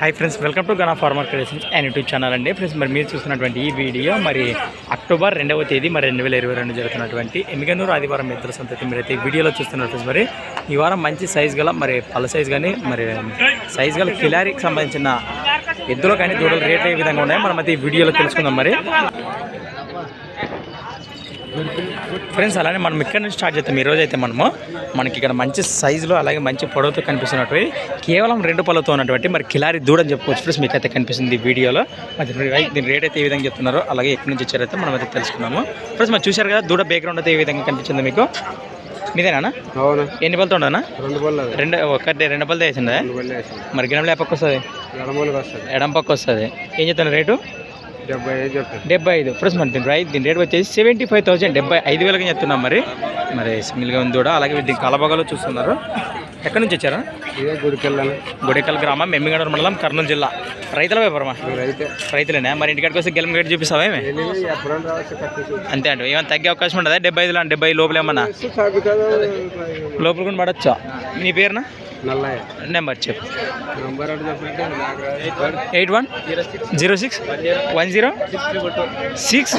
Hi friends welcome to Gana farmer creations and YouTube channel అండి. Friends మరి మీరు చూస్తున్నటువంటి ఈ వీడియో మరి అక్టోబర్ రెండవ తేదీ మరి రెండు వేల ఇరవై రెండు జరుగుతున్నటువంటి ఎమిగనూరు ఆదివారం మిత్ర సంతతి మీరైతే ఈ వీడియోలో చూస్తున్నారు ఫ్రెండ్స్ మరి ఈ వారం మంచి సైజ్ గల మరి పళ్ళ సైజ్ కానీ మరి సైజ్ గల కిలారీకి సంబంధించిన ఎద్దులు కానీ దూడలు రేట్లు ఏ విధంగా ఉన్నాయో మనం అయితే ఈ వీడియోలో తెలుసుకుందాం మరి. ఫ్రెండ్స్ అలానే మనం ఇక్కడ నుంచి స్టార్ట్ చేస్తాం ఈ రోజు అయితే మనము మనకి ఇక్కడ మంచి సైజులో అలాగే మంచి పొడవుతో కనిపిస్తున్నటువంటి కేవలం రెండు పళ్ళతో ఉన్నటువంటి మరి కిలారి దూడ అని చెప్పుకోవచ్చు. ఫ్రెండ్స్ మీకు అయితే కనిపిస్తుంది ఈ వీడియోలో. మరి దీని రేట్ అయితే ఏ విధంగా చెప్తున్నారో అలాగే ఎక్కడి నుంచి వచ్చారైతే మనం అయితే తెలుసుకున్నాము. ఫ్రెండ్స్ మరి చూశారు కదా దూడ బ్యాక్గ్రౌండ్ అయితే ఏ విధంగా కనిపించింది మీకు? మీదేనా అవును. ఎన్ని పళ్ళతో ఉండనా రెండు ఒకటి రెండు పళ్ళతో వేసిందా? మరి గిన్నెలో ఏ పక్క వస్తుంది. ఎడం పక్క వస్తుంది. ఏం చెప్తున్నారు రేటు? డెబ్బై ఐదు. మరి దీని రైట్ దీని రేట్ వచ్చేసి సెవెంటీ ఫైవ్ థౌసండ్. డెబ్బై ఐదు వేలకి చెప్తున్నాం మరి? మరి సింగిల్గా ఉంది కూడా అలాగే దీని కలబగలో చూస్తున్నారు. ఎక్కడి నుంచి వచ్చారా? ఇదే గుడికెళ్ళాను. గుడికల్ గ్రామం మెమ్మిగడూరు మండలం కర్నూలు జిల్లా. రైతుల వ్యాపారమా? రైతులేనా? మరి ఇంటికాడికి వస్తే గెలం గట్టి చూపిస్తావా అంతే అండి ఏమైనా తగ్గే అవకాశం ఉంటుందా డెబ్బై ఐదులో డెబ్బై లోపల ఏమన్నా? లోపల కూడా పడచ్చా? నీ పేరునా? నెంబర్ చెప్పు. Eight one zero six. One zero. Six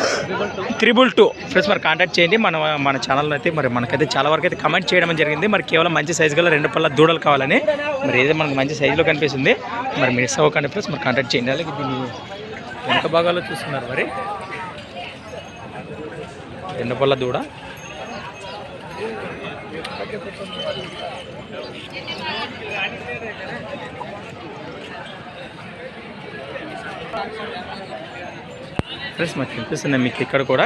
triple two. Friends మరి కాంటాక్ట్ చేయండి. మన మన ఛానల్లో అయితే మరి మనకైతే చాలా వరకు అయితే కమెంట్ చేయడం జరిగింది. మరి కేవలం మంచి సైజు గల రెండు పళ్ళ దూడలు కావాలని. మరి ఏదో మనకు మంచి సైజులో కనిపిస్తుంది. మరి మిస్ అవ్వకండి ఫ్రెండ్స్ మరి కాంటాక్ట్ చేయండి. అలాగే దీన్ని వెనక భాగాల్లో చూస్తున్నారు మరి. రెండు పళ్ళ దూడ. ఫ్రెండ్స్ మరి కనిపిస్తుంది మీకు ఇక్కడ కూడా.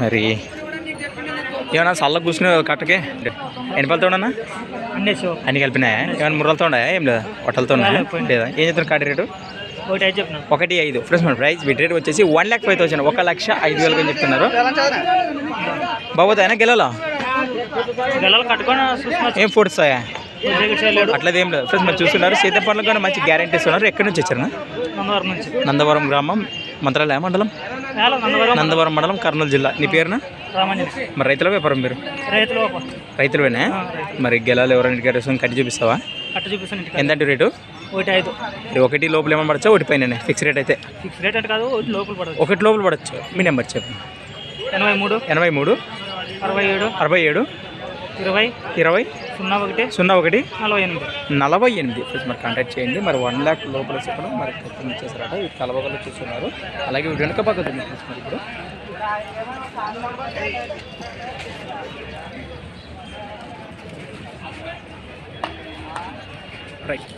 మరి ఏమన్నా చల్ల కూర్చుని కట్టకే? ఎన్ని పళ్ళతో ఉన్నా అన్నీ కలిపినాయా? ఏమైనా ముర్రలతో ఉన్నాయా ఏం లేదా? పొట్టలతో ఉన్నాయా లేదా? ఏం చెప్తాను కాటి రేటు? ఒకటి ఐదు ఫ్రెండ్స్ మన ప్రైస్ వీటి రేట్ వచ్చేసి వన్ ల్యాక్ ఫైవ్ థౌసండ్ ఒక లక్ష ఐదు వేలకు అని చెప్తున్నారు. గెలలు కట్టుకొని చూసుకున్నా ఏం ఫుడ్స్ అయ్యా అట్లది లేదు. ఫ్రెండ్స్ మరి చూస్తున్నారు సీతాపండ్లకు కూడా మంచి గ్యారంటీస్ ఉన్నారు ఎక్కడి నుంచి వచ్చారు? నందవరం నుంచి. నందవరం గ్రామం మంత్రాలయ మండలం? నందవరం. మండలం కర్నూలు జిల్లా. నీ పేరున? మరి రైతుల వ్యాపారం మీరు? రైతులవేనా? మరి గెలాలు ఎవరైనా గెలుస్తాం కట్టి చూపిస్తావా? కట్ట చూపిస్తాను ఇంటికి ఎంతంటే రేటు? ఒకటి ఐదు. ఒకటి లోపల ఏమైనా పడచ్చా? ఒకటి పైన ఫిక్స్ రేట్ అయితే. ఫిక్స్ రేట్ అంటే కాదు ఒకటి లోపల పడదు ఒకటి లోపల పడచ్చు. మీ నెంబర్ చెప్పు. ఎనభై మూడు. ఎనభై మూడు. అరవై ఏడు. అరవై ఏడు. ఇరవై. ఇరవై. సున్నా ఒకటి. సున్నా ఒకటి. నలభై ఎనిమిది. నలభై ఎనిమిది. ప్లస్ మరి కాంటాక్ట్ చేయండి. మరి వన్ ల్యాక్ లోపల చెప్పడం మరి ఖర్చు ఇచ్చేసారట ఈ కలవగలు చూస్తున్నారు. అలాగే వెనుక పక్కన మరి ఇప్పుడు. రైట్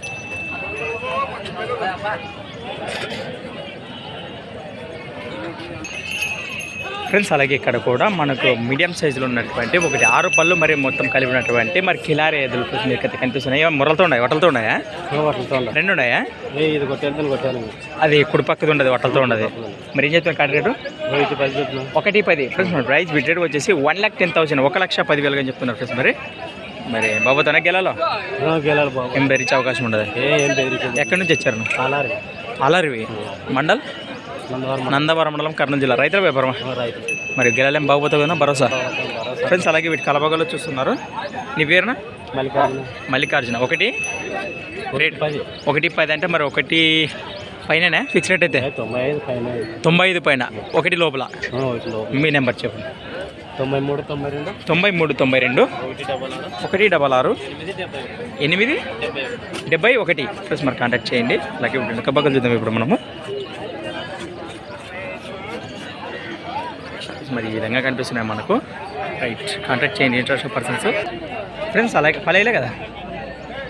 ఫ్రెండ్స్ అలాగే ఇక్కడ కూడా మనకు మీడియం సైజులో ఉన్నటువంటి ఒకటి ఆరు పళ్ళు మరి మొత్తం కలిపి ఉన్నటువంటి మరి కిలారి ఎదురు అయితే కనిపిస్తున్నాయి. మురలతో ఉన్నాయి వటలతో ఉన్నాయా. రెండు ఉన్నాయా? అది కుడి పక్కది ఉండదు వటలతో ఉండదు. మరి ఏం చెప్తున్నారు కాడి రేటు? ఒకటి పది. ఫ్రెండ్స్ మన ప్రైస్ బిడ్ రేట్ వచ్చేసి వన్ ల్యాక్ టెన్ థౌసండ్ ఒక లక్ష పది వేలుగా చెప్తున్నారు ఫ్రెండ్స్ మరి. మరి బాబుతోనే గెలాలో? గెలాలి బాబు. ఏం బెరిచే అవకాశం ఉండదు. ఎక్కడి నుంచి వచ్చారు అలరివి మండల్? నందవరం మండలం. కర్నూలు జిల్లా. రైతుల వ్యాపారం మరి గెలాలేం బాగుపోతుంది కదా భరోసా. ఫ్రెండ్స్ అలాగే వీటి కలబగలో చూస్తున్నారు. నీ పేరున? మల్లికార్జున. మల్లికార్జున. ఒకటి? రేట్ పది. ఒకటి పది అంటే మరి ఒకటి పైననే? ఫిక్స్ రేట్ అయితే? తొంభై ఐదు పైన. పైన. ఒకటి లోపల. మీ నెంబర్ చెప్పండి. తొంభై మూడు తొంభై రెండు. తొంభై మూడు తొంభై రెండు. ఒకటి డబల్ ఆరు. ఎనిమిది డెబ్బై ఒకటి. ప్లస్ మరి కాంటాక్ట్ చేయండి. అలాగే వెనుక పక్కన చూద్దాం ఇప్పుడు మనము. మరి ఈ విధంగా కనిపిస్తున్నాయి మనకు. రైట్ కాంటాక్ట్ చేయండి ఇంట్రెస్ట్ పర్సన్స్ ఫ్రెండ్స్ అలాగే పల్లెలే కదా?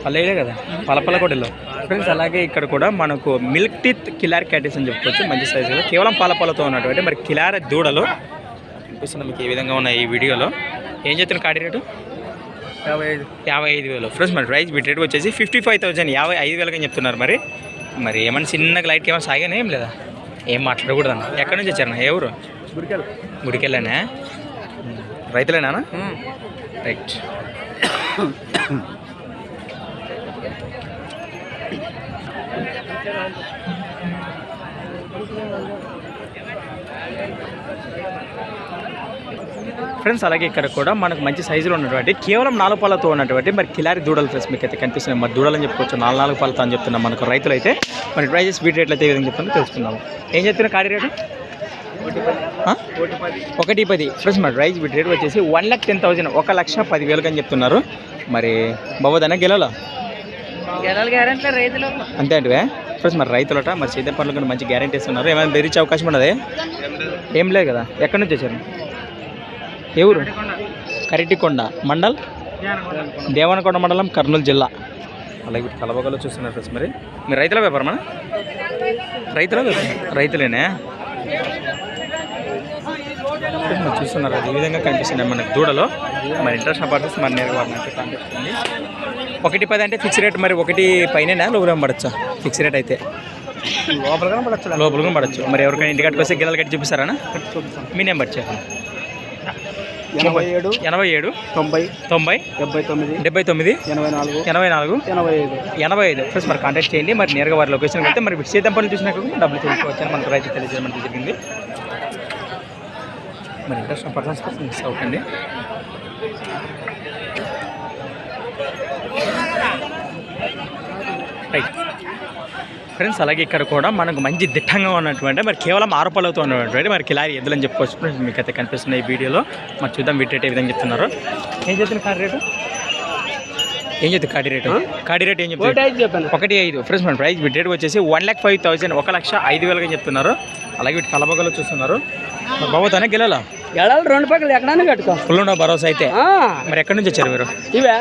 పల్లెలే కదా? పలపల కొడలో ఫ్రెండ్స్ అలాగే ఇక్కడ కూడా మనకు మిల్క్ టీత్ కిలార్ క్యాటిస్ అని చెప్పుకోవచ్చు. మంచి సైజులో కేవలం పాలపాలతో ఉన్నటువంటి మరి కిలార దూడలు కనిపిస్తుంది మీకు ఏ విధంగా ఉన్నాయి ఈ వీడియోలో. ఏం చెప్తున్న కాడి రేటు? యాభై ఐదు. యాభై ఐదు వేలు. ఫ్రెండ్స్ మరి ప్రైస్ బిట్ రేట్ వచ్చేసి ఫిఫ్టీ ఫైవ్ థౌసండ్ యాభై ఐదు వేలకి అని చెప్తున్నారు మరి. మరి ఏమన్నా చిన్నగా లైట్కి ఏమైనా సాగానే ఏం లేదా? ఏం మాట్లాడకూడదు అన్న ఎక్కడి నుంచి వచ్చారన్న? ఏ ఊరు? గుడికెళ్ళి గుడికెళ్ళానా రైతులేనా రైట్. ఫ్రెండ్స్ అలాగే ఇక్కడ కూడా మనకు మంచి సైజులో ఉన్నటువంటి కేవలం నాలుగు పాలతో ఉన్నటువంటి మరి కిలారి దూడలు ఫ్రెండ్స్ మీకు అయితే కనిపిస్తున్నాయి. మరి దూడలు అని చెప్పుకోవచ్చు. నాలుగు నాలుగు పాలతో అని చెప్తున్నాం మనకు రైతులు అయితే మరి ప్రైజెస్ వీటి రేట్లు అయితే ఏ విధంగా చెప్తుందో తెలుసుకుందాము ఏం చెప్తున్నా కాడి రేటు? ఒకటి పది. ఫ్రెండ్స్ మరి ప్రైజ్ రేట్ వచ్చేసి వన్ ల్యాక్ టెన్ థౌసండ్ ఒక లక్ష పది వేలకు అని చెప్తున్నారు. మరి బాబోదన్న గెలవలా? అంతే అంటే ఫ్రెండ్స్ మరి రైతులట మరి సేద్యం పనులు కూడా మంచి గ్యారెంటీ ఇస్తున్నారు. ఏమైనా బెదిరించే అవకాశం ఉన్నది? ఏం లేదు. కదా. ఎక్కడి నుంచి వచ్చారు? ఏ ఊరు? కరిటికొండ. మండల్? దేవనకొండ. మండలం కర్నూలు జిల్లా. అలాగే కలబగలో చూస్తున్నారు ఫ్రెండ్స్ మరి. మీరు రైతుల వ్యాపారమా? రైతుల వ్యాపారం. రైతులేనే? మీరు చూస్తున్నారు అది ఈ విధంగా కనిపిస్తున్నాయి మనకి దూడలో మరి ఇంట్రెస్ట్ పర్సన్స్ మరి నేరుగా చేయండి ఒకటి పది అంటే ఫిక్స్ రేట్ మరి ఒకటి పైన లోపల పడచ్చా? ఫిక్స్ రేట్ అయితే. లోపల కనపడచ్చు లోపల కూడా పడచ్చు. మరి ఎవరికైనా ఇంటికాడికి వస్తే గిల్లలు కట్టి చూపిస్తారా మీ నెంబర్ చెప్పండి ఎనభై ఏడు ఎనభై ఏడు తొంభై తొంభై డెబ్బై తొమ్మిది డెబ్బై తొమ్మిది ఎనభై నాలుగు ఎనభై నాలుగు ఎనభై ఐదు. ఎనభై ఐదు. ఫ్రెండ్స్ మరి కాంటాక్ట్ చేయండి. మరి నేరుగా వారి లొకేషన్ వెళ్తే మరి సీతం పనులు చూసినాక డబ్బులు తెలుసుకోవచ్చు అని మనకు రైతు తెలియజేయడం జరిగింది. మరి ఇంట్రెస్ట్ పర్సన్స్ కోసం మిస్ అవ్వకండి రైట్ ఫ్రెండ్స్ అలాగే ఇక్కడ కూడా మనకు మంచి దిట్టంగా ఉన్నటువంటి మరి కేవలం ఆరోపణలతో ఉన్నటువంటి మరి కిలారి ఎద్దులని చెప్పుకోవచ్చు. ఫ్రెండ్స్ మీకు అయితే కనిపిస్తున్నాయి ఈ వీడియోలో. మరి చూద్దాం వీటి రేట్ ఏ విధంగా చెప్తున్నారు. ఏం చెప్తున్నారు కాడి రేటు? ఏం చెప్తుంది కాడి రేటు? కాడి రేట్ ఏం చెప్తుంది ఒకటి ఐదు చెప్పాను ఒకటి ఐదు. ఫ్రెండ్స్ మన ప్రైస్ వీటి రేట్ వచ్చేసి వన్ ల్యాక్ ఫైవ్ థౌసండ్ ఒక లక్ష ఐదు వేలుగా చెప్తున్నారు. అలాగే వీటి కలబగలు చూస్తున్నారు. బాబోతానే గెలాలా ఎడాలి రెండు పక్కలు ఎక్కడైనా కట్టుకో. ఫుల్ ఉండవు భరోసా అయితే. మరి ఎక్కడి నుంచి వచ్చారు మీరు? ఇవే.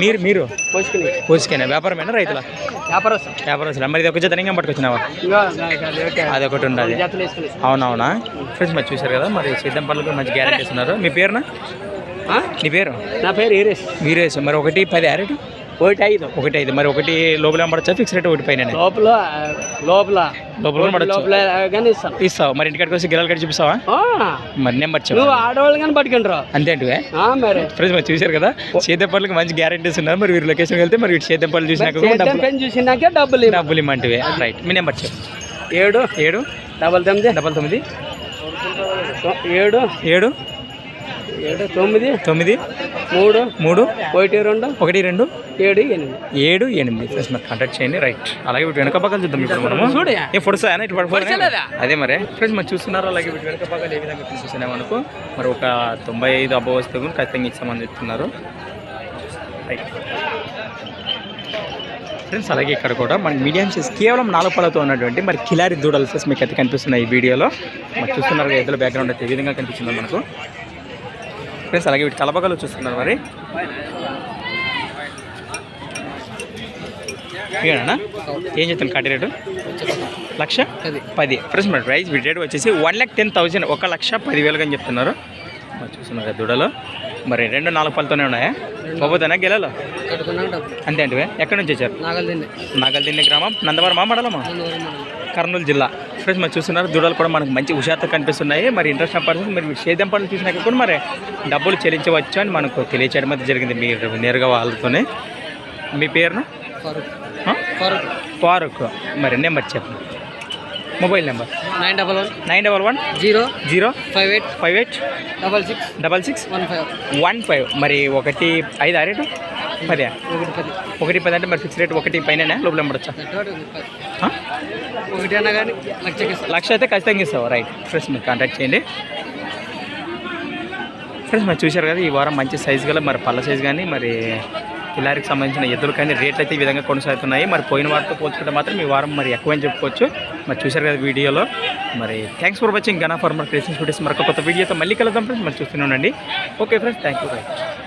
మీరు మీరు? పోసుకుని. కోసుకేనా వ్యాపారమేనా రైతుల? వ్యాపారస్తాం వ్యాపారస్తులు. మరి ఇది ఒక జత ఇంకా పట్టుకొచ్చినావా అది ఒకటే. ఉండాలి. అవునవునా? ఫ్రెండ్స్ మరి చూశారు కదా మరి సిద్ధం పనులు కూడా మంచి గ్యారెంటీ ఇస్తున్నారు. మీ పేరునా? నీ పేరు? నా పేరు ఈరేష్ వీరేష్. మరి ఒకటి పది రేటు ఒకటి ఐదు ఒకటి ఐదు మరి ఒకటి లోపల పడచ్చా? ఫిక్స్ రేట్ ఒకటి పైన లోపల లోపల. లోపల లోపల కానీ ఇస్తాను ఇస్తావు? మరి ఇంటికాడికి వచ్చి గిరాలు కట్టి చూపిస్తావా? మరి నెంబర్ చెప్పు నువ్వు ఆడవాళ్ళు కానీ పట్టుకుని రా అంతే అంటే మరి. ఫ్రెండ్స్ మరి చూశారు కదా? పనులకు మంచి గ్యారెంటీస్ ఉన్నారు. మరి వీరు లొకేషన్ వెళ్తే మరి వీటి పనులు చూసినాక చూసినాకే డబ్బులు. డబ్బులు ఇమ్మంటివే. రైట్ మీ నెంబర్ చెప్పు. ఏడు. ఏడు? డబల్ తొమ్మిది. డబల్ తొమ్మిది. ఏడు. ఏడు? ఏడు తొమ్మిది. తొమ్మిది. మూడు. మూడు. ఒకటి రెండు. ఒకటి రెండు. ఏడు ఎనిమిది. ఏడు ఎనిమిది. ఫ్రెండ్స్ మరి కాంటాక్ట్ చేయండి. రైట్ అలాగే వీటి వెనక పక్కన చూద్దాం ఇప్పుడు మనము. ఏ ఫోటోస్ ఇటు పడి పొడిచలేదా? అదే మరి. ఫ్రెండ్స్ మరి చూస్తున్నారు? అలాగే వీటి వెనక పక్కన ఏ విధంగా తీసుకొచ్చినాయి మనకు? మరి ఒక తొంభై ఐదు అబ్బో వస్తే కూడా ఖచ్చితంగా ఇస్తామని చెప్తున్నారు. రైట్ ఫ్రెండ్స్ అలాగే ఇక్కడ కూడా మన మీడియం సైజ్ కేవలం నాలుగు పళ్ళతో ఉన్నటువంటి మరి కిలారి దూడలు ఫ్రెండ్స్ మీకు అయితే కనిపిస్తున్నాయి ఈ వీడియోలో. మరి చూస్తున్నారు ఎద్దుల బ్యాక్గ్రౌండ్ అయితే ఏ విధంగా కనిపిస్తుందో మనకు. ఫ్రెండ్స్ అలాగే వీటి కలపగలు చూస్తున్నారు మరి. ఇవేనా ఏం చెప్తాను కట్టి రేటు? లక్ష పది. ఫ్రెండ్స్ మరి ప్రైస్ రేట్ వచ్చేసి వన్ ల్యాక్ టెన్ థౌసండ్ ఒక లక్ష పదివేలుగా అని చెప్తున్నారు. మరి చూస్తున్నారు కదా దూడలు. మరి రెండు నాలుగు పళ్ళతోనే ఉన్నాయా? పోతానా గెలలో? అంతే అంటే ఎక్కడి నుంచి వచ్చారు? నాగలింది నాగల్దిన్నె గ్రామం నందవరమా మండలమా? కర్నూలు జిల్లా. ఫ్రెండ్స్ మరి చూస్తున్నారు దూడలు కూడా మనకు మంచి హుషారుతో కనిపిస్తున్నాయి. మరి ఇంట్రెస్ట్ పర్సన్ మరి మీరు సేద్యం పనులు చూసినాక కూడా మరి డబ్బులు చెల్లించవచ్చు అని మనకు తెలియచేయడం అయితే జరిగింది. మీరు నేరుగా వాళ్ళతోనే. మీ పేరును? ఆ? ఫారూక్. మరి నెంబర్ చెప్పండి mobile number. Nine double one. Nine double one. Zero. Zero. Five eight. Five eight. Double six. Double six. One five. One five. మరి ఒకటి ఐదు రేటు? పదే. ఒకటి పది. ఒకటి పది అంటే మరి ఫిక్స్ రేట్ ఒకటి పైన లోపల పడచ్చా ఆ? ఒకటి అన్నా కానీ ఇస్తాను లక్ష అయితే ఖచ్చితంగా ఇస్తావు. రైట్. ఫ్రెండ్స్ మీరు కాంటాక్ట్ చేయండి. ఫ్రెండ్స్ మరి చూశారు కదా ఈ వారం మంచి సైజు గల మరి పళ్ళ సైజు కానీ మరి కిలారికి సంబంధించిన ఎద్దులు కానీ రేట్లు అయితే ఈ విధంగా కొనసాగుతున్నాయి. మరి పోయిన వారితో పోల్చుకుంటే మాత్రం ఈ వారం మరి ఎక్కువని చెప్పుకోవచ్చు. మరి చూశారు కదా వీడియోలో. మరి thanks for watching Gana farmer creation studios మరొక కొత్త వీడియోతో మళ్ళీ కలుద్దాం ఫ్రెండ్స్ మరి చూస్తూనే ఉండండి. Okay friends thank you right